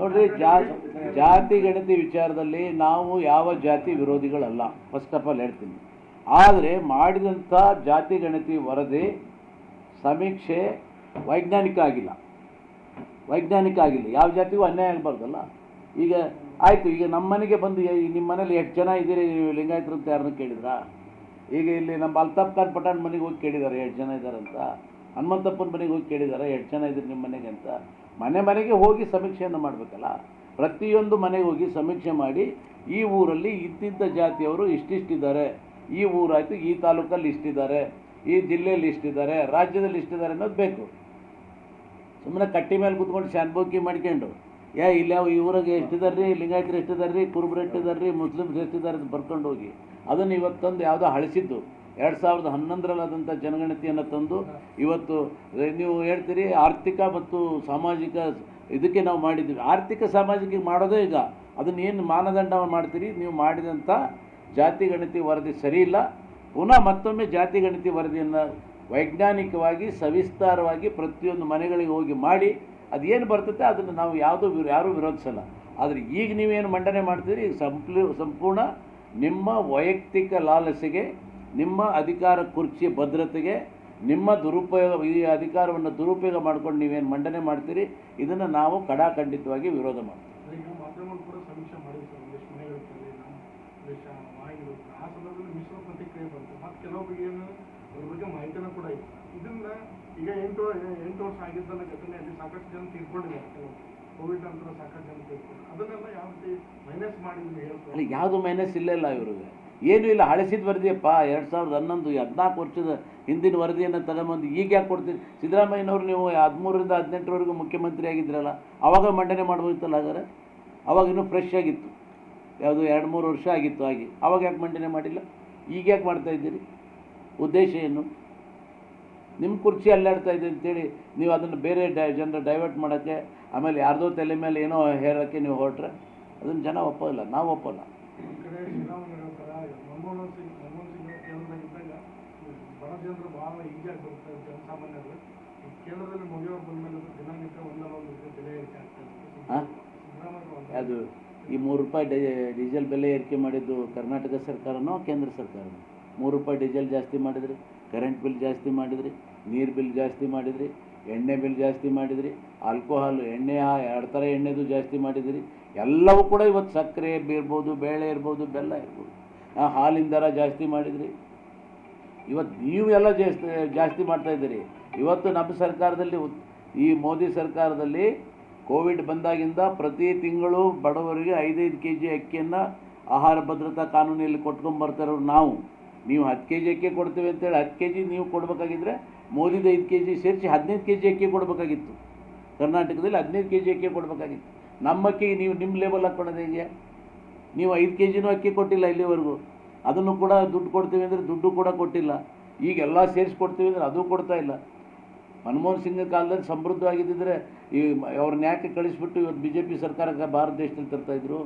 ನೋಡ್ರಿ ಜಾತಿ ಜಾತಿ ಗಣತಿ ವಿಚಾರದಲ್ಲಿ ನಾವು ಯಾವ ಜಾತಿ ವಿರೋಧಿಗಳಲ್ಲ. ಫಸ್ಟ್ ಆಫ್ ಆಲ್ ಹೇಳ್ತೀನಿ. ಆದರೆ ಮಾಡಿದಂಥ ಜಾತಿ ಗಣತಿ ವರದಿ ಸಮೀಕ್ಷೆ ವೈಜ್ಞಾನಿಕ ಆಗಿಲ್ಲ. ವೈಜ್ಞಾನಿಕ ಆಗಿಲ್ಲ. ಯಾವ ಜಾತಿಗೂ ಅನ್ಯಾಯ ಆಗಬಾರ್ದಲ್ಲ. ಈಗ ಆಯಿತು, ಈಗ ನಮ್ಮ ಮನೆಗೆ ಬಂದು ನಿಮ್ಮ ಮನೇಲಿ ಎಷ್ಟು ಜನ ಇದ್ದೀರಿ, ನೀವು ಲಿಂಗಾಯತರು ಅಂತ ಯಾರನ್ನು ಕೇಳಿದ್ರಾ? ಈಗ ಇಲ್ಲಿ ನಮ್ಮ ಅಲ್ತಾಫ್ ಖಾನ್ ಪಠಾಣ್ ಮನೆಗೆ ಹೋಗಿ ಕೇಳಿದ್ದಾರೆ, ಎಷ್ಟು ಜನ ಇದ್ದಾರೆ ಅಂತ. ಹನುಮಂತಪ್ಪನ ಮನೆಗೆ ಹೋಗಿ ಕೇಳಿದ್ದಾರೆ, ಎಷ್ಟು ಜನ ಇದ್ದೀರಿ ನಿಮ್ಮ ಮನೆಗೆ ಅಂತ. ಮನೆ ಮನೆಗೆ ಹೋಗಿ ಸಮೀಕ್ಷೆಯನ್ನು ಮಾಡಬೇಕಲ್ಲ? ಪ್ರತಿಯೊಂದು ಮನೆಗೆ ಹೋಗಿ ಸಮೀಕ್ಷೆ ಮಾಡಿ ಈ ಊರಲ್ಲಿ ಇದ್ದಿದ್ದ ಜಾತಿಯವರು ಇಷ್ಟಿಷ್ಟಿದ್ದಾರೆ. ಈ ಊರಾಯಿತು ಈ ತಾಲೂಕಲ್ಲಿ ಇಷ್ಟಿದ್ದಾರೆ. ಈ ಜಿಲ್ಲೆಯಲ್ಲಿ ಇಷ್ಟಿದ್ದಾರೆ. ರಾಜ್ಯದಲ್ಲಿ ಇಷ್ಟಿದ್ದಾರೆ ಅನ್ನೋದು ಬೇಕು. ಸುಮ್ಮನೆ ಕಟ್ಟಿ ಮೇಲೆ ಕುತ್ಕೊಂಡು ಶಾನ್ಭೋಗಿ ಮಾಡ್ಕೊಂಡು ಯಾ ಇಲ್ಲ ಈ ಊರಾಗೆ ಎಷ್ಟಿದ್ದಾರೆ ರೀ ಲಿಂಗಾಯತರು ಕುರುಬರು ಎಷ್ಟಿದ್ದಾರೆ ರೀ ಮುಸ್ಲಿಮ್ಸ್ ಎಷ್ಟಿದ್ದಾರೆ ಅಂತ ಬರ್ಕೊಂಡು ಹೋಗಿ. ಅದನ್ನು ಇವತ್ತೊಂದು ಯಾವುದೋ ಹಳಿಸಿದ್ದು ಎರಡು ಸಾವಿರದ ಹನ್ನೊಂದರಲ್ಲಾದಂಥ ಜನಗಣತಿಯನ್ನು ತಂದು ಇವತ್ತು ನೀವು ಹೇಳ್ತೀರಿ ಆರ್ಥಿಕ ಮತ್ತು ಸಾಮಾಜಿಕ ಇದಕ್ಕೆ ನಾವು ಮಾಡಿದ್ದೀವಿ. ಆರ್ಥಿಕ ಸಾಮಾಜಿಕ ಮಾಡೋದೇ ಈಗ. ಅದನ್ನ ಏನು ಮಾನದಂಡ ಮಾಡ್ತೀರಿ? ನೀವು ಮಾಡಿದಂಥ ಜಾತಿ ಗಣತಿ ವರದಿ ಸರಿಯಿಲ್ಲ ಪುನಃ ಮತ್ತೊಮ್ಮೆ ಜಾತಿ ಗಣತಿ ವರದಿಯನ್ನು ವೈಜ್ಞಾನಿಕವಾಗಿ ಸವಿಸ್ತಾರವಾಗಿ ಪ್ರತಿಯೊಂದು ಮನೆಗಳಿಗೆ ಹೋಗಿ ಮಾಡಿ ಅದೇನು ಬರ್ತದೆ ಅದನ್ನು ನಾವು ಯಾವುದೂ ಯಾರೂ ವಿರೋಧಿಸಲ್ಲ. ಆದರೆ ಈಗ ನೀವೇನು ಮಂಡನೆ ಮಾಡ್ತೀರಿ? ಸಂಪ್ಲಿ, ಸಂಪೂರ್ಣ ನಿಮ್ಮ ವೈಯಕ್ತಿಕ ಲಾಲಸೆಗೆ ನಿಮ್ಮ ಅಧಿಕಾರ ಕುರ್ಚಿ ಭದ್ರತೆಗೆ ನಿಮ್ಮ ದುರುಪಯೋಗ ಈ ಅಧಿಕಾರವನ್ನು ದುರುಪಯೋಗ ಮಾಡ್ಕೊಂಡು ನೀವೇನು ಮಂಡನೆ ಮಾಡ್ತೀರಿ ಇದನ್ನು ನಾವು ಕಡಾಖಂಡಿತವಾಗಿ ವಿರೋಧ ಮಾಡ್ತೀವಿ. ಈಗ ಎಂಟು ಎಂಟು ವರ್ಷ ಆಗಿದ್ದಲ್ಲ ಘಟನೆಯಲ್ಲಿ ಸಾಕಷ್ಟು ಜನ ತೀರ್ಕೊಂಡಿದ್ದಾರೆ ಕೋವಿಡ್ ನಂತರ ಸಾಕಷ್ಟು ಜನ ತೀರ್ಕೊಂಡು ಅದನ್ನೆಲ್ಲ ಯಾವ ರೀತಿ ಮೈನಸ್ ಮಾಡಿದ ನೀವು ಹೇಳ್ತಾರೆ ಅಲ್ಲಿ ಯಾವುದು ಮೈನಸ್ ಇಲ್ಲ ಇಲ್ಲ ಇವ್ರಿಗೆ. ಏನೂ ಇಲ್ಲ, ಹಳಸಿದ ವರದಿಯಪ್ಪ, ಎರಡು ಸಾವಿರದ ಹನ್ನೊಂದು, ಹದಿನಾಲ್ಕು ವರ್ಷದ ಹಿಂದಿನ ವರದಿಯನ್ನು ತಗೊಂಬಂದು ಈಗ ಯಾಕೆ ಕೊಡ್ತೀನಿ ಸಿದ್ದರಾಮಯ್ಯನವರು ನೀವು ಹದಿಮೂರರಿಂದ ಹದಿನೆಂಟರವರೆಗೂ ಮುಖ್ಯಮಂತ್ರಿ ಆಗಿದ್ರಲ್ಲ, ಅವಾಗ ಮಂಡನೆ ಮಾಡ್ಬೋದಿತ್ತಲ್ಲ ಹಾಗಾದ್ರೆ? ಅವಾಗ ಇನ್ನೂ ಫ್ರೆಶ್ ಆಗಿತ್ತು. ಯಾವುದು ಎರಡು ಮೂರು ವರ್ಷ ಆಗಿತ್ತು ಹಾಗೆ. ಅವಾಗ ಯಾಕೆ ಮಂಡನೆ ಮಾಡಿಲ್ಲ? ಈಗ ಯಾಕೆ ಮಾಡ್ತಾ ಇದ್ದೀರಿ? ಉದ್ದೇಶ ಏನು? ನಿಮ್ಮ ಕುರ್ಚಿ ಅಲ್ಲಾಡ್ತಾ ಇದೆ ಅಂತೇಳಿ ನೀವು ಅದನ್ನು ಬೇರೆ ಡೈ, ಜನರ ಡೈವರ್ಟ್ ಮಾಡೋಕ್ಕೆ, ಆಮೇಲೆ ಯಾರ್ದೋ ತಲೆ ಮೇಲೆ ಏನೋ ಹೇರೋಕ್ಕೆ ನೀವು ಹೊರಟ್ರೆ, ಅದನ್ನು ಜನ ಒಪ್ಪೋದಿಲ್ಲ, ನಾವು ಒಪ್ಪೋಲ್ಲ ಈ ಕಡೆ ಶ್ರೀರಾಮುಲು ಹೇಳ್ತಾರೆ ಮನಮೋಹನ್ ಸಿಂಗ್ ಮನಮೋಹನ್ ಸಿಂಗ್ ಕೇಂದ್ರದಾಗ ಇದ್ದಾಗ ಬಡ ಜನರು ಭಾಳ ಬರ್ತಾರೆ ಜನಸಾಮಾನ್ಯರು ಈ ಕೇಂದ್ರದಲ್ಲಿ ಮುಗಿಯೋರು ದಿನನಿತ್ಯ ಒಂದಲ್ಲ ಒಂದು ಬೆಲೆ ಏರಿಕೆ ಆಗ್ತಾ ಹಾಂ? ಅದು ಈ ಮೂರು ರೂಪಾಯಿ ಡೀಸೆಲ್ ಬೆಲೆ ಏರಿಕೆ ಮಾಡಿದ್ದು ಕರ್ನಾಟಕ ಸರ್ಕಾರನೋ ಕೇಂದ್ರ ಸರ್ಕಾರನೋ? ಮೂರು ರೂಪಾಯಿ ಡೀಸೆಲ್ ಜಾಸ್ತಿ ಮಾಡಿದ್ರಿ ಕರೆಂಟ್ ಬಿಲ್ ಜಾಸ್ತಿ ಮಾಡಿದ್ರಿ ನೀರು ಬಿಲ್ ಜಾಸ್ತಿ ಮಾಡಿದ್ರಿ ಎಣ್ಣೆ ಬಿಲ್ ಜಾಸ್ತಿ ಮಾಡಿದ್ರಿ ಆಲ್ಕೋಹಾಲ್ ಎಣ್ಣೆ ಆ- ಎರಡು ಥರ ಎಣ್ಣೆದು ಜಾಸ್ತಿ ಮಾಡಿದ್ರಿ ಎಲ್ಲವೂ ಕೂಡ ಇವತ್ತು ಸಕ್ಕರೆ ಇರ್ಬೋದು ಬೇಳೆ ಇರ್ಬೋದು ಬೆಲ್ಲ ಇರ್ಬೋದು. ಹಾಲಿನ ದರ ಜಾಸ್ತಿ ಮಾಡಿದ್ರಿ? ಇವತ್ತು ನೀವು ಎಲ್ಲ ಜಾಸ್ತಿ ಜಾಸ್ತಿ ಮಾಡ್ತಾ ಇದ್ದೀರಿ. ಇವತ್ತು ನಮ್ಮ ಸರ್ಕಾರದಲ್ಲಿ ಈ ಮೋದಿ ಸರ್ಕಾರದಲ್ಲಿ ಕೋವಿಡ್ ಬಂದಾಗಿಂದ ಪ್ರತಿ ತಿಂಗಳು ಬಡವರಿಗೆ ಐದೈದು ಕೆ ಜಿ ಅಕ್ಕಿಯನ್ನು ಆಹಾರ ಭದ್ರತಾ ಕಾನೂನಲ್ಲಿ ಕೊಟ್ಕೊಂಬರ್ತಾರೋರು ನಾವು. ನೀವು ಹತ್ತು ಕೆ ಜಿ ಅಕ್ಕಿ ಕೊಡ್ತೀವಿ ಅಂತೇಳಿ ಹತ್ತು ಕೆ ಜಿ ನೀವು ಕೊಡಬೇಕಾಗಿದ್ದರೆ ಮೋದಿದು ಐದು ಕೆ ಜಿ ಸೇರಿಸಿ ಹದಿನೈದು ಕೆ ಜಿ ಅಕ್ಕಿ ಕೊಡಬೇಕಾಗಿತ್ತು. ಕರ್ನಾಟಕದಲ್ಲಿ ಹದಿನೈದು ಕೆ ಜಿ ಅಕ್ಕಿ ಕೊಡಬೇಕಾಗಿತ್ತು. ನಮ್ಮ ಅಕ್ಕಿ ನೀವು ನಿಮ್ಮ ಲೇಬಲ್ ಹಾಕ್ಕೊಳ್ಳೋದು ಹೇಗೆ? ನೀವು ಐದು ಕೆ ಜಿನೂ ಅಕ್ಕಿ ಕೊಟ್ಟಿಲ್ಲ ಇಲ್ಲಿವರೆಗೂ. ಅದನ್ನು ಕೂಡ ದುಡ್ಡು ಕೊಡ್ತೀವಿ ಅಂದರೆ ದುಡ್ಡು ಕೂಡ ಕೊಟ್ಟಿಲ್ಲ. ಈಗೆಲ್ಲ ಸೇರಿಸಿ ಕೊಡ್ತೀವಿ ಅಂದರೆ ಅದು ಕೊಡ್ತಾ ಇಲ್ಲ. ಮನಮೋಹನ್ ಸಿಂಗ್ ಕಾಲದಲ್ಲಿ ಸಮೃದ್ಧವಾಗಿದ್ದಿದ್ರೆ ಈ ಅವ್ರ ಅವ್ರನ್ನ ಯಾಕೆ ಕಳಿಸ್ಬಿಟ್ಟು ಇವತ್ತು ಬಿ ಜೆ ಪಿ ಸರ್ಕಾರಕ್ಕೆ ಭಾರತ ದೇಶದಲ್ಲಿ ತರ್ತಾಯಿದ್ರು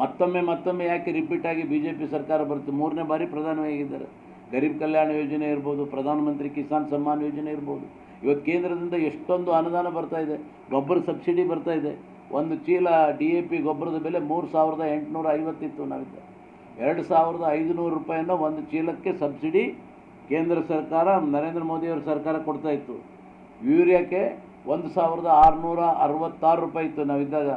ಮತ್ತೊಮ್ಮೆ ಮತ್ತೊಮ್ಮೆ ಯಾಕೆ ರಿಪೀಟ್ ಆಗಿ ಬಿ ಜೆ ಪಿ ಸರ್ಕಾರ ಬರುತ್ತೆ? ಮೂರನೇ ಬಾರಿ ಪ್ರಧಾನವಾಗಿದ್ದಾರೆ ಗರೀಬ್ ಕಲ್ಯಾಣ ಯೋಜನೆ ಇರ್ಬೋದು, ಪ್ರಧಾನಮಂತ್ರಿ ಕಿಸಾನ್ ಸಮ್ಮಾನ್ ಯೋಜನೆ ಇರ್ಬೋದು. ಇವತ್ತು ಕೇಂದ್ರದಿಂದ ಎಷ್ಟೊಂದು ಅನುದಾನ ಬರ್ತಾ ಇದೆ. ಗೊಬ್ಬರ ಸಬ್ಸಿಡಿ ಬರ್ತಾ ಇದೆ. ಒಂದು ಚೀಲ ಡಿ ಎ ಪಿ ಗೊಬ್ಬರದ ಬೆಲೆ ಮೂರು ಸಾವಿರದ ಎಂಟುನೂರ ಐವತ್ತಿತ್ತು ನಾವಿದ್ದ ಎರಡು ಸಾವಿರದ ಐದುನೂರು ರೂಪಾಯಿನ ಒಂದು ಚೀಲಕ್ಕೆ ಸಬ್ಸಿಡಿ ಕೇಂದ್ರ ಸರ್ಕಾರ, ನರೇಂದ್ರ ಮೋದಿಯವರ ಸರ್ಕಾರ ಕೊಡ್ತಾ ಇತ್ತು. ಯೂರಿಯಾಕ್ಕೆ ಒಂದು ಸಾವಿರದ ಆರುನೂರ ಅರವತ್ತಾರು ರೂಪಾಯಿ ಇತ್ತು. ನಾವಿದ್ದಾಗ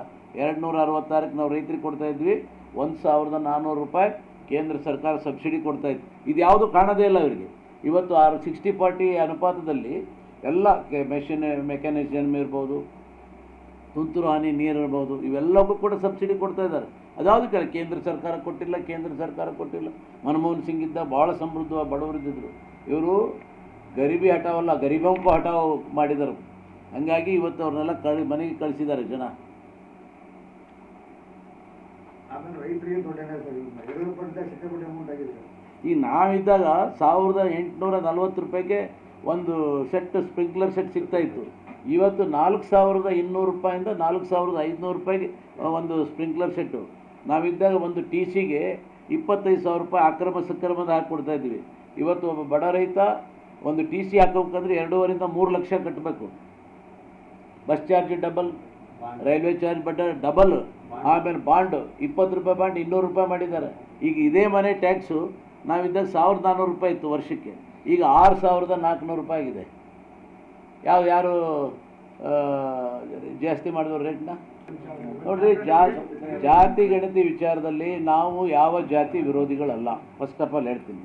ಎರಡು ನೂರ ಅರವತ್ತಾರಕ್ಕೆ ನಾವು ರೈತರಿಗೆ ಕೊಡ್ತಾ ಇದ್ವಿ. ಒಂದು ಸಾವಿರದ ನಾನ್ನೂರು ರೂಪಾಯಿ ಕೇಂದ್ರ ಸರ್ಕಾರ ಸಬ್ಸಿಡಿ ಕೊಡ್ತಾ ಇತ್ತು. ಇದು ಯಾವುದು ಕಾಣೋದೇ ಇಲ್ಲ ಅವರಿಗೆ ಇವತ್ತು ಆರು ಸಿಕ್ಸ್ಟಿ ಫಾರ್ಟಿ ಅನುಪಾತದಲ್ಲಿ ಎಲ್ಲ ಮೆಷಿನ್ ಮೆಕ್ಯಾನಿಸಮ್ ಇರ್ಬೋದು ತುಂತುರು ಹಾನಿ ನೀರು ಇರ್ಬೋದು ಇವೆಲ್ಲಕ್ಕೂ ಕೂಡ ಸಬ್ಸಿಡಿ ಕೊಡ್ತಾ ಇದ್ದಾರೆ. ಅದಾವುದಕ್ಕೆ ಕೇಂದ್ರ ಸರ್ಕಾರ ಕೊಟ್ಟಿಲ್ಲ ಕೇಂದ್ರ ಸರ್ಕಾರ ಕೊಟ್ಟಿಲ್ಲ. ಮನಮೋಹನ್ ಸಿಂಗ್ ಇದ್ದ ಭಾಳ ಸಮೃದ್ಧ ಬಡವರಿದ್ದರು ಇವರು ಗರೀಬಿ ಹಠವಲ್ಲ ಗರೀಬಂಕು ಹಠಾವ್ ಮಾಡಿದರು. ಹಂಗಾಗಿ ಇವತ್ತು ಅವ್ರನ್ನೆಲ್ಲ ಕಳಿ ಮನೆಗೆ ಕಳಿಸಿದ್ದಾರೆ ಜನ. ಈ ನಾವಿದ್ದಾಗ ಸಾವಿರದ ಎಂಟುನೂರ ನಲ್ವತ್ತು ರೂಪಾಯಿಗೆ ಒಂದು ಸೆಟ್ ಸ್ಪ್ರಿಂಕ್ಲರ್ ಸೆಟ್ ಸಿಗ್ತಾ ಇತ್ತು. ಇವತ್ತು ನಾಲ್ಕು ಸಾವಿರದ ಇನ್ನೂರು ರೂಪಾಯಿಂದ ನಾಲ್ಕು ಸಾವಿರದ ಐದುನೂರು ರೂಪಾಯಿಗೆ ಒಂದು ಸ್ಪ್ರಿಂಕ್ಲರ್ ಸೆಟ್ಟು. ನಾವಿದ್ದಾಗ ಒಂದು ಟಿ ಸಿಗೆ ಇಪ್ಪತ್ತೈದು ಸಾವಿರ ರೂಪಾಯಿ ಅಕ್ರಮ ಸಕ್ರಮದ ಹಾಕ್ಕೊಡ್ತಾ ಇದ್ವಿ. ಇವತ್ತು ಒಬ್ಬ ಬಡ ರೈತ ಒಂದು ಟಿ ಸಿ ಹಾಕೋಬೇಕಂದ್ರೆ ಎರಡೂವರೆಯಿಂದ ಮೂರು ಲಕ್ಷ ಕಟ್ಟಬೇಕು. Bus charge double railway charge ಬಡ್ಡ double ಆಮೇಲೆ ಬಾಂಡ್. ಇಪ್ಪತ್ತು ರೂಪಾಯಿ ಬಾಂಡ್ ಇನ್ನೂರು ರೂಪಾಯಿ ಮಾಡಿದ್ದಾರೆ. ಈಗ ಇದೇ ಮನೆ ಟ್ಯಾಕ್ಸು ನಾವಿದ್ದಾಗ ಸಾವಿರದ ನಾನ್ನೂರು ರೂಪಾಯಿ ಇತ್ತು ವರ್ಷಕ್ಕೆ. ಈಗ ಆರು ಸಾವಿರದ ನಾಲ್ಕುನೂರು ರೂಪಾಯಿ ಆಗಿದೆ. ಯಾವ ಯಾರು ಜಾಸ್ತಿ ಮಾಡಿದವ್ರು ರೇಟ್ನ ನೋಡ್ರಿ ಜಾತಿ ಗಣತಿ ವಿಚಾರದಲ್ಲಿ ನಾವು ಯಾವ ಜಾತಿ ವಿರೋಧಿಗಳಲ್ಲ. ಫಸ್ಟ್ ಆಫ್ ಆಲ್ ಹೇಳ್ತೀನಿ.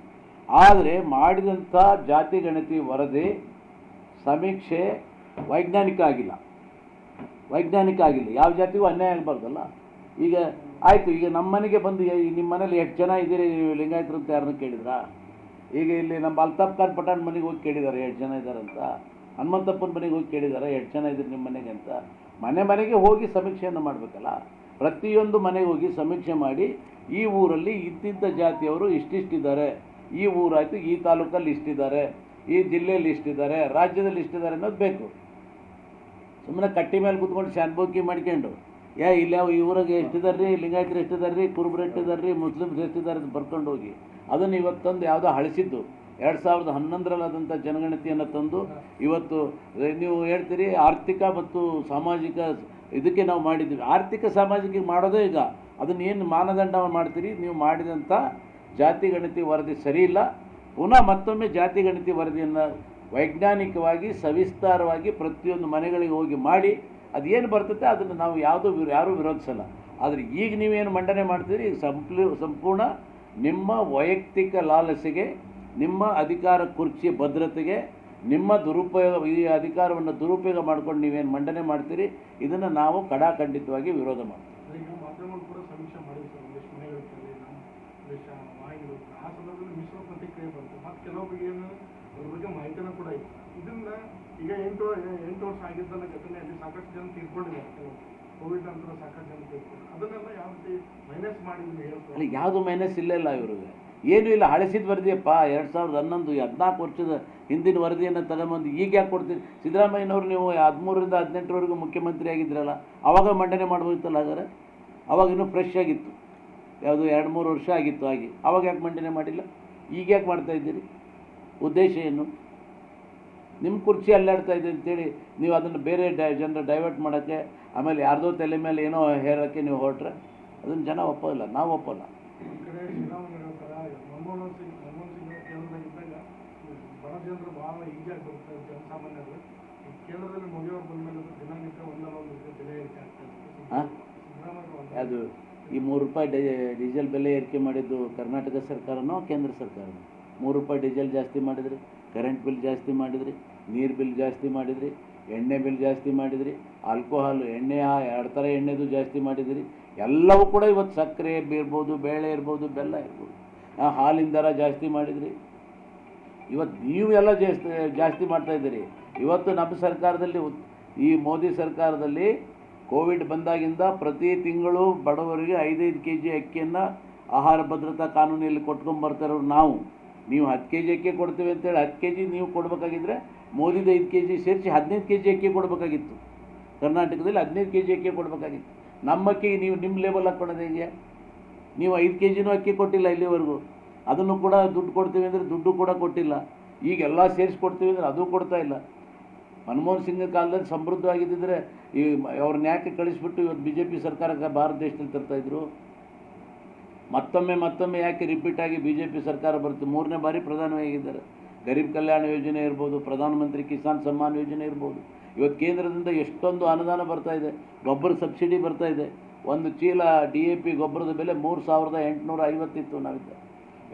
ಆದರೆ ಮಾಡಿದಂಥ ಜಾತಿ ಗಣತಿ ವರದಿ ಸಮೀಕ್ಷೆ ವೈಜ್ಞಾನಿಕ ಆಗಿಲ್ಲ. ವೈಜ್ಞಾನಿಕ ಆಗಿಲ್ಲ. ಯಾವ ಜಾತಿಗೂ ಅನ್ಯಾಯ ಆಗಬಾರ್ದಲ್ಲ. ಈಗ ಆಯಿತು, ಈಗ ನಮ್ಮ ಮನೆಗೆ ಬಂದು ನಿಮ್ಮ ಮನೇಲಿ ಎಷ್ಟು ಜನ ಇದ್ದೀರಿ, ನೀವು ಲಿಂಗಾಯತರು ಅಂತ ಯಾರನ್ನ ಕೇಳಿದ್ರಾ? ಈಗ ಇಲ್ಲಿ ನಮ್ಮ ಅಲ್ತಾಫ್ ಖಾನ್ ಪಠಾಣ್ ಮನೆಗೆ ಹೋಗಿ ಕೇಳಿದ್ದಾರೆ, ಎಷ್ಟು ಜನ ಇದ್ದಾರೆ ಅಂತ. ಹನುಮಂತಪ್ಪನ ಮನೆಗೆ ಹೋಗಿ ಕೇಳಿದಾರೆ, ಎಷ್ಟು ಜನ ಇದ್ದೀರಿ ನಿಮ್ಮ ಮನೆಗೆ? ಅಂತ. ಮನೆ ಮನೆಗೆ ಹೋಗಿ ಸಮೀಕ್ಷೆಯನ್ನು ಮಾಡಬೇಕಲ್ಲ. ಪ್ರತಿಯೊಂದು ಮನೆಗೆ ಹೋಗಿ ಸಮೀಕ್ಷೆ ಮಾಡಿ ಈ ಊರಲ್ಲಿ ಇದ್ದಿದ್ದ ಜಾತಿಯವರು ಇಷ್ಟಿಷ್ಟಿದ್ದಾರೆ. ಈ ಊರಾಯಿತು ಈ ತಾಲೂಕಲ್ಲಿ ಇಷ್ಟಿದ್ದಾರೆ. ಈ ಜಿಲ್ಲೆಯಲ್ಲಿ ಇಷ್ಟಿದ್ದಾರೆ. ರಾಜ್ಯದಲ್ಲಿ ಇಷ್ಟಿದ್ದಾರೆ ಅನ್ನೋದು ಬೇಕು. ಸುಮ್ಮನೆ ಕಟ್ಟಿ ಮೇಲೆ ಕುತ್ಕೊಂಡು ಶಾನ್ಬೋಕಿ ಮಾಡ್ಕೊಂಡು ಯಾ ಇಲ್ಲ ಈ ಊರಾಗೆ ಎಷ್ಟಿದ್ದಾರೆ ರೀ ಲಿಂಗಾಯತರು ಎಷ್ಟಿದ್ದಾರೆ ರೀ ಕುರುಬ್ರು ಎಷ್ಟಿದ್ದಾರೆ ರೀ ಮುಸ್ಲಿಮ್ಸ್ ಎಷ್ಟಿದ್ದಾರೆ ಅಂತ ಬರ್ಕೊಂಡು ಹೋಗಿ. ಅದನ್ನು ಇವತ್ತೊಂದು ಯಾವುದೋ ಅಳಿಸಿದ್ದು ಎರಡು ಸಾವಿರದ ಹನ್ನೊಂದರಲ್ಲಾದಂಥ ಜನಗಣತಿಯನ್ನು ತಂದು ಇವತ್ತು ನೀವು ಹೇಳ್ತೀರಿ ಆರ್ಥಿಕ ಮತ್ತು ಸಾಮಾಜಿಕ ಇದಕ್ಕೆ ನಾವು ಮಾಡಿದ್ದೀವಿ. ಆರ್ಥಿಕ ಸಾಮಾಜಿಕ ಮಾಡೋದೇ ಈಗ. ಅದನ್ನ ಏನು ಮಾನದಂಡ ಮಾಡ್ತೀರಿ? ನೀವು ಮಾಡಿದಂಥ ಜಾತಿ ಗಣತಿ ವರದಿ ಸರಿಯಿಲ್ಲ ಪುನಃ ಮತ್ತೊಮ್ಮೆ ಜಾತಿ ಗಣತಿ ವರದಿಯನ್ನು ವೈಜ್ಞಾನಿಕವಾಗಿ, ಸವಿಸ್ತಾರವಾಗಿ ಪ್ರತಿಯೊಂದು ಮನೆಗಳಿಗೆ ಹೋಗಿ ಮಾಡಿ ಅದೇನು ಬರ್ತದೆ ಅದನ್ನು ನಾವು ಯಾವುದೂ ಯಾರೂ ವಿರೋಧಿಸಲ್ಲ. ಆದರೆ ಈಗ ನೀವೇನು ಮಂಡನೆ ಮಾಡ್ತೀರಿ? ಸಂಪ್ಲಿ, ಸಂಪೂರ್ಣ ನಿಮ್ಮ ವೈಯಕ್ತಿಕ ಲಾಲಸೆಗೆ ನಿಮ್ಮ ಅಧಿಕಾರ ಕುರ್ಚಿ ಭದ್ರತೆಗೆ ನಿಮ್ಮ ದುರುಪಯೋಗ ಈ ಅಧಿಕಾರವನ್ನು ದುರುಪಯೋಗ ಮಾಡ್ಕೊಂಡು ನೀವೇನು ಮಂಡನೆ ಮಾಡ್ತೀರಿ ಇದನ್ನು ನಾವು ಕಡಾಖಂಡಿತವಾಗಿ ವಿರೋಧ ಮಾಡ್ತೀವಿ. ಈಗ ಎಂಟು ಎಂಟು ವರ್ಷ ಆಗಿದ್ದಲ್ಲ ಘಟನೆಯಲ್ಲಿ ಸಾಕಷ್ಟು ಜನ ತೀರ್ಕೊಂಡಿದ್ದಾರೆ ಕೋವಿಡ್ ನಂತರ ಸಾಕಷ್ಟು ಜನ ತೀರ್ಕೊಂಡು ಅದನ್ನೆಲ್ಲ ಯಾವ ರೀತಿ ಮೈನಸ್ ಯಾವುದು ಮೈನಸ್ ಇಲ್ಲ ಇಲ್ಲ ಇವ್ರಿಗೆ. ಏನೂ ಇಲ್ಲ, ಹಳಸಿದ ವರದಿಯಪ್ಪ, ಎರಡು ಸಾವಿರದ ಹನ್ನೊಂದು, ಹದಿನಾಲ್ಕು ವರ್ಷದ ಹಿಂದಿನ ವರದಿಯನ್ನು ತಗೊಂಬಂದು ಈಗ ಯಾಕೆ ಕೊಡ್ತೀನಿ ಸಿದ್ದರಾಮಯ್ಯನವ್ರು ನೀವು ಹದಿಮೂರರಿಂದ ಹದಿನೆಂಟರವರೆಗೂ ಮುಖ್ಯಮಂತ್ರಿ ಆಗಿದ್ರಲ್ಲ, ಅವಾಗ ಮಂಡನೆ ಮಾಡ್ಬೋದಿತ್ತಲ್ಲ ಹಾಗಾದ್ರೆ? ಅವಾಗ ಇನ್ನೂ ಫ್ರೆಶ್ ಆಗಿತ್ತು. ಯಾವುದು, ಎರಡು ಮೂರು ವರ್ಷ ಆಗಿತ್ತು ಹಾಗೆ. ಅವಾಗ ಯಾಕೆ ಮಂಡನೆ ಮಾಡಿಲ್ಲ? ಈಗ ಯಾಕೆ ಮಾಡ್ತಾ ಇದ್ದೀರಿ? ಉದ್ದೇಶ ಏನು? ನಿಮ್ಮ ಕುರ್ಚಿ ಅಲ್ಲಾಡ್ತಾ ಇದೆ ಅಂತೇಳಿ ನೀವು ಅದನ್ನು ಬೇರೆ ಡೈ, ಜನರ ಡೈವರ್ಟ್ ಮಾಡೋಕ್ಕೆ, ಆಮೇಲೆ ಯಾರ್ದೋ ತಲೆ ಮೇಲೆ ಏನೋ ಹೇಳೋಕ್ಕೆ ನೀವು ಹೊರಟ್ರೆ, ಅದನ್ನು ಜನ ಒಪ್ಪೋಲ್ಲ ನಾವು ಒಪ್ಪೋಲ್ಲ ಒಂದು ಕಡೆ ಶ್ರೀರಾಮನ ಹೇಳ್ತಾರೆ ಮನಮೋಹನ್ ಸಿಂಗ್ ಮನಮೋಹನ್ ಸಿಂಗ್ ಕೇಂದ್ರದಾಗಿದ್ದಾಗ ಬಡ ಜನರು ಭಾಳ ಈಸಿಯಾಗಿ ಬರ್ತಾರೆ ಜನಸಾಮಾನ್ಯರು. ಈ ಕೇಂದ್ರದಲ್ಲಿ ಮೋದಿಯವರು ಬಂದ ಮೇಲೆ ದಿನನಿತ್ಯ ಒಂದಲ್ಲ ಒಂದು ಬೆಲೆ ಏರಿಕೆ ಆಗ್ತಾ ಹಾ? ಇದೆ ಅದು ಈ ಮೂರು ರೂಪಾಯಿ ಡೀಸೆಲ್ ಬೆಲೆ ಏರಿಕೆ ಮಾಡಿದ್ದು ಕರ್ನಾಟಕ ಸರ್ಕಾರನೋ ಕೇಂದ್ರ ಸರ್ಕಾರನೋ? ಮೂರು ರೂಪಾಯಿ ಡೀಸೆಲ್ ಜಾಸ್ತಿ ಮಾಡಿದ್ರಿ ಕರೆಂಟ್ ಬಿಲ್ ಜಾಸ್ತಿ ಮಾಡಿದ್ರಿ ನೀರು ಬಿಲ್ ಜಾಸ್ತಿ ಮಾಡಿದ್ರಿ ಎಣ್ಣೆ ಬಿಲ್ ಜಾಸ್ತಿ ಮಾಡಿದ್ರಿ ಆಲ್ಕೋಹಾಲ್ ಎಣ್ಣೆ ಆ ಎರಡು ಥರ ಎಣ್ಣೆದು ಜಾಸ್ತಿ ಮಾಡಿದಿರಿ ಎಲ್ಲವೂ ಕೂಡ ಇವತ್ತು ಸಕ್ಕರೆ ಇರ್ಬೋದು ಬೇಳೆ ಇರ್ಬೋದು ಬೆಲ್ಲ ಇರ್ಬೋದು. ಹಾಲಿನ ದರ ಜಾಸ್ತಿ ಮಾಡಿದ್ರಿ. ಇವತ್ತು ನೀವು ಎಲ್ಲ ಜಾಸ್ತಿ ಜಾಸ್ತಿ ಮಾಡ್ತಾ ಇದ್ದೀರಿ. ಇವತ್ತು ನಮ್ಮ ಸರ್ಕಾರದಲ್ಲಿ ಈ ಮೋದಿ ಸರ್ಕಾರದಲ್ಲಿ ಕೋವಿಡ್ ಬಂದಾಗಿಂದ ಪ್ರತಿ ತಿಂಗಳು ಬಡವರಿಗೆ ಐದೈದು ಕೆ ಜಿ ಅಕ್ಕಿಯನ್ನು ಆಹಾರ ಭದ್ರತಾ ಕಾನೂನಿನಲ್ಲಿ ಕೊಟ್ಕೊಂಡು ಬರ್ತಾರೋರು ನಾವು. ನೀವು ಹತ್ತು ಕೆ ಜಿ ಅಕ್ಕಿ ಕೊಡ್ತೀವಿ ಅಂತೇಳಿ ಹತ್ತು ಕೆ ಜಿ ನೀವು ಕೊಡಬೇಕಾಗಿದ್ದರೆ ಮೋದಿದು ಐದು ಕೆ ಜಿ ಸೇರಿಸಿ ಹದಿನೈದು ಕೆ ಜಿ ಅಕ್ಕಿ ಕೊಡಬೇಕಾಗಿತ್ತು. ಕರ್ನಾಟಕದಲ್ಲಿ ಹದಿನೈದು ಕೆ ಜಿ ಅಕ್ಕಿ ಕೊಡಬೇಕಾಗಿತ್ತು. ನಮ್ಮ ಅಕ್ಕಿ ನೀವು ನಿಮ್ಮ ಲೇಬಲ್ ಹಾಕ್ಕೊಳ್ಳೋದು ಹೇಗೆ ನೀವು ಐದು ಕೆ ಜಿನೂ ಅಕ್ಕಿ ಕೊಟ್ಟಿಲ್ಲ ಇಲ್ಲಿವರೆಗೂ. ಅದನ್ನು ಕೂಡ ದುಡ್ಡು ಕೊಡ್ತೀವಿ ಅಂದರೆ ದುಡ್ಡು ಕೂಡ ಕೊಟ್ಟಿಲ್ಲ. ಈಗೆಲ್ಲ ಸೇರಿಸಿ ಕೊಡ್ತೀವಿ ಅಂದರೆ ಅದು ಕೊಡ್ತಾ ಇಲ್ಲ. ಮನಮೋಹನ್ ಸಿಂಗ್ ಕಾಲದಲ್ಲಿ ಸಮೃದ್ಧವಾಗಿದ್ದಿದ್ರೆ ಈ ಅವ್ರ ಯಾಕೆ ಕಳಿಸ್ಬಿಟ್ಟು ಇವತ್ತು ಬಿ ಜೆ ಪಿ ಸರ್ಕಾರಕ್ಕೆ ಭಾರತ ದೇಶದಲ್ಲಿ ತರ್ತಾಯಿದ್ರು ಮತ್ತೊಮ್ಮೆ ಮತ್ತೊಮ್ಮೆ ಯಾಕೆ ರಿಪೀಟ್ ಆಗಿ ಬಿ ಜೆ ಪಿ ಸರ್ಕಾರ ಬರುತ್ತೆ? ಮೂರನೇ ಬಾರಿ ಪ್ರಧಾನವಾಗಿದ್ದಾರೆ ಗರೀಬ್ ಕಲ್ಯಾಣ ಯೋಜನೆ ಇರ್ಬೋದು, ಪ್ರಧಾನಮಂತ್ರಿ ಕಿಸಾನ್ ಸಮ್ಮಾನ್ ಯೋಜನೆ ಇರ್ಬೋದು. ಇವತ್ತು ಕೇಂದ್ರದಿಂದ ಎಷ್ಟೊಂದು ಅನುದಾನ ಬರ್ತಾ ಇದೆ. ಗೊಬ್ಬರ ಸಬ್ಸಿಡಿ ಬರ್ತಾ ಇದೆ. ಒಂದು ಚೀಲ ಡಿ ಎ ಪಿ ಗೊಬ್ಬರದ ಬೆಲೆ ಮೂರು ಸಾವಿರದ ಎಂಟುನೂರ ಐವತ್ತಿತ್ತು ನಾವಿದ್ದ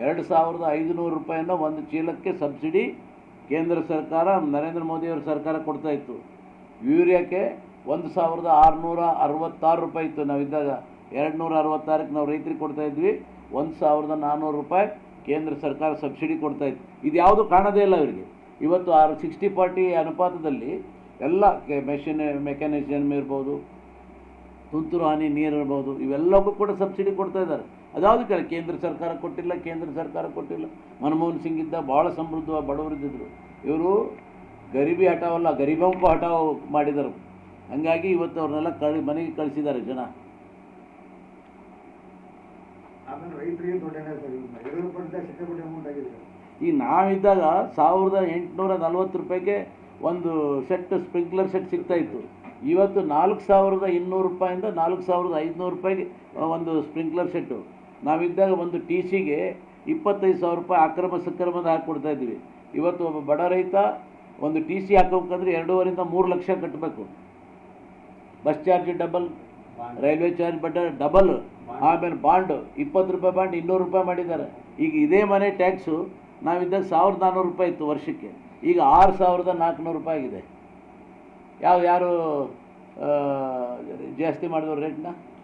ಎರಡು ಸಾವಿರದ ಐದುನೂರು ರೂಪಾಯಿನ ಒಂದು ಚೀಲಕ್ಕೆ ಸಬ್ಸಿಡಿ ಕೇಂದ್ರ ಸರ್ಕಾರ, ನರೇಂದ್ರ ಮೋದಿಯವರ ಸರ್ಕಾರ ಕೊಡ್ತಾ ಇತ್ತು. ಯೂರಿಯಾಕ್ಕೆ ಒಂದು ಸಾವಿರದ ಆರುನೂರ ಅರವತ್ತಾರು ರೂಪಾಯಿ ಇತ್ತು. ನಾವಿದ್ದಾಗ ಎರಡು ನೂರ ಅರವತ್ತಾರಕ್ಕೆ ನಾವು ರೈತರಿಗೆ ಕೊಡ್ತಾ ಇದ್ವಿ. ಒಂದು ಸಾವಿರದ ನಾನ್ನೂರು ರೂಪಾಯಿ ಕೇಂದ್ರ ಸರ್ಕಾರ ಸಬ್ಸಿಡಿ ಕೊಡ್ತಾ ಇತ್ತು. ಇದು ಯಾವುದು ಕಾಣೋದೇ ಇಲ್ಲ ಅವರಿಗೆ ಇವತ್ತು ಆರು ಸಿಕ್ಸ್ಟಿ ಫಾರ್ಟಿ ಅನುಪಾತದಲ್ಲಿ ಎಲ್ಲ ಮೆಷಿನ್ ಮೆಕ್ಯಾನಿಸಮ್ ಇರ್ಬೋದು ತುಂತುರು ಹಾನಿ ನೀರು ಇರ್ಬೋದು ಇವೆಲ್ಲಕ್ಕೂ ಕೂಡ ಸಬ್ಸಿಡಿ ಕೊಡ್ತಾ ಇದ್ದಾರೆ. ಅದಾವುದು ಕೇಳಿ ಕೇಂದ್ರ ಸರ್ಕಾರ ಕೊಟ್ಟಿಲ್ಲ ಕೇಂದ್ರ ಸರ್ಕಾರ ಕೊಟ್ಟಿಲ್ಲ. ಮನಮೋಹನ್ ಸಿಂಗ್ ಇದ್ದ ಭಾಳ ಸಮೃದ್ಧ ಬಡವರಿದ್ದರು ಇವರು ಗರೀಬಿ ಹಠಾವಲ್ಲ ಗರೀಬಂಪು ಹಠಾವ್ ಮಾಡಿದರು. ಹಂಗಾಗಿ ಇವತ್ತು ಅವ್ರನ್ನೆಲ್ಲ ಕಳಿ ಮನೆಗೆ ಕಳಿಸಿದ್ದಾರೆ ಜನ. ಈ ನಾವಿದ್ದಾಗ ಸಾವಿರದ ಎಂಟುನೂರ ನಲ್ವತ್ತು ರೂಪಾಯಿಗೆ ಒಂದು ಸೆಟ್ ಸ್ಪ್ರಿಂಕ್ಲರ್ ಸೆಟ್ ಸಿಗ್ತಾ ಇತ್ತು. ಇವತ್ತು ನಾಲ್ಕು ಸಾವಿರದ ಇನ್ನೂರು ರೂಪಾಯಿಂದ ನಾಲ್ಕು ಸಾವಿರದ ಐದುನೂರು ರೂಪಾಯಿಗೆ ಒಂದು ಸ್ಪ್ರಿಂಕ್ಲರ್ ಸೆಟ್ಟು. ನಾವಿದ್ದಾಗ ಒಂದು ಟಿ ಸಿಗೆ ಇಪ್ಪತ್ತೈದು ಸಾವಿರ ರೂಪಾಯಿ ಅಕ್ರಮ ಸಕ್ರಮದ ಹಾಕ್ಕೊಡ್ತಾ ಇದ್ವಿ ಇವತ್ತು ಒಬ್ಬ ಬಡ ರೈತ ಒಂದು ಟಿ ಸಿ ಹಾಕೋಬೇಕಂದ್ರೆ ಎರಡೂವರೆಯಿಂದ ಮೂರು ಲಕ್ಷ ಕಟ್ಟಬೇಕು bus charge double railway charge ಬಡ್ಡ double ಆಮೇಲೆ ಬಾಂಡ್. ಇಪ್ಪತ್ತು ರೂಪಾಯಿ ಬಾಂಡ್ ಇನ್ನೂರು ರೂಪಾಯಿ ಮಾಡಿದ್ದಾರೆ. ಈಗ ಇದೇ ಮನೆ ಟ್ಯಾಕ್ಸು ನಾವಿದ್ದಾಗ ಸಾವಿರದ ನಾನ್ನೂರು ರೂಪಾಯಿ ಇತ್ತು ವರ್ಷಕ್ಕೆ. ಈಗ ಆರು ಸಾವಿರದ ನಾಲ್ಕುನೂರು ರೂಪಾಯಿ ಆಗಿದೆ. ಯಾವ ಯಾರು ಜಾಸ್ತಿ ಮಾಡಿದವ್ರು ರೇಟ್ನ